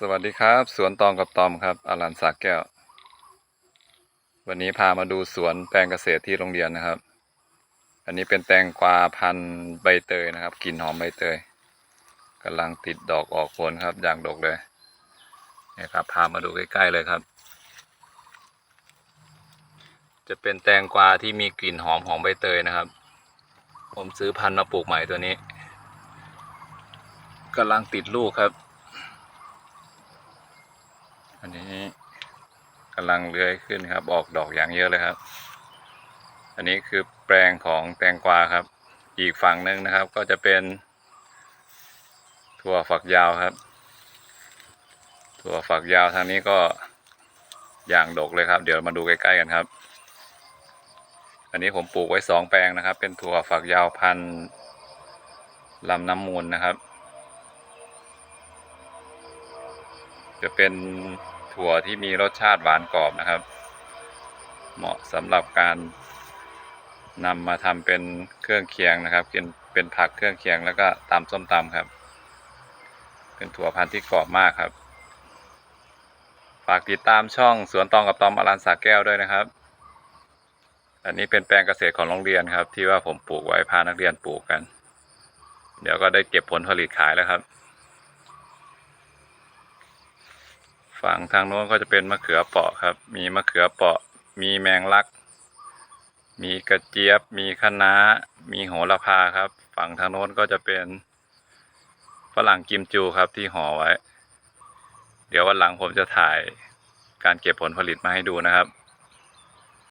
สวัสดีครับ สวนตองกับตอมครับอารันสากแก้ว วันนี้พามาดูสวนแปลงเกษตรที่โรงเรียนนะครับ อันนี้เป็นแตงกวาพันธุ์ใบเตยนะครับกลิ่นหอมใบเตยกำลังติดดอกออกผลครับอย่างดกเลยนี่ครับพามาดูใกล้ๆเลยครับ จะเป็นแตงกวาที่มีกลิ่นหอมของใบเตยนะครับ ผมซื้อพันธุ์มาปลูกใหม่ตัวนี้กำลังติดลูกครับ อันนี้กำลังเลื้อยขึ้นครับ ออกดอกอย่างเยอะเลยครับ อันนี้คือแปลงของแตงกวาครับ อีกฝั่งหนึ่งนะครับ ก็จะเป็นถั่วฝักยาวครับ ถั่วฝักยาวทางนี้ก็อย่างดกเลยครับ เดี๋ยวมาดูใกล้ๆกันครับ อันนี้ผมปลูกไว้สองแปลงนะครับ เป็นถั่วฝักยาวพันลำน้ำมูลนะครับ จะเป็นถั่วที่มีรสชาติหวานกรอบนะครับ เหมาะสำหรับการนำมาทำเป็นเครื่องเคียงนะครับเป็นเป็นผักเครื่องเคียงแล้วก็ตำส้มตำครับ เป็นถั่วพันธุ์ที่กรอบมากครับ ฝากติดตามช่องสวนตองกับตอมอรันสาแก้วด้วยนะครับ อันนี้เป็นแปลงเกษตรของโรงเรียนครับ ที่ว่าผมปลูกไว้พานักเรียนปลูกกัน เดี๋ยวก็ได้เก็บผลผลิตขายแล้วครับ ฝั่งทางโน้นก็จะเป็นมะเขือเปราะครับ มีมะเขือเปราะ มีแมงลัก มีกระเจี๊ยบ มีคะน้า มีโหระพาครับ ฝั่งทางโน้นก็จะเป็นฝรั่งกิมจูครับที่ห่อไว้ เดี๋ยววันหลังผมจะถ่ายการเก็บผลผลิตมาให้ดูนะครับ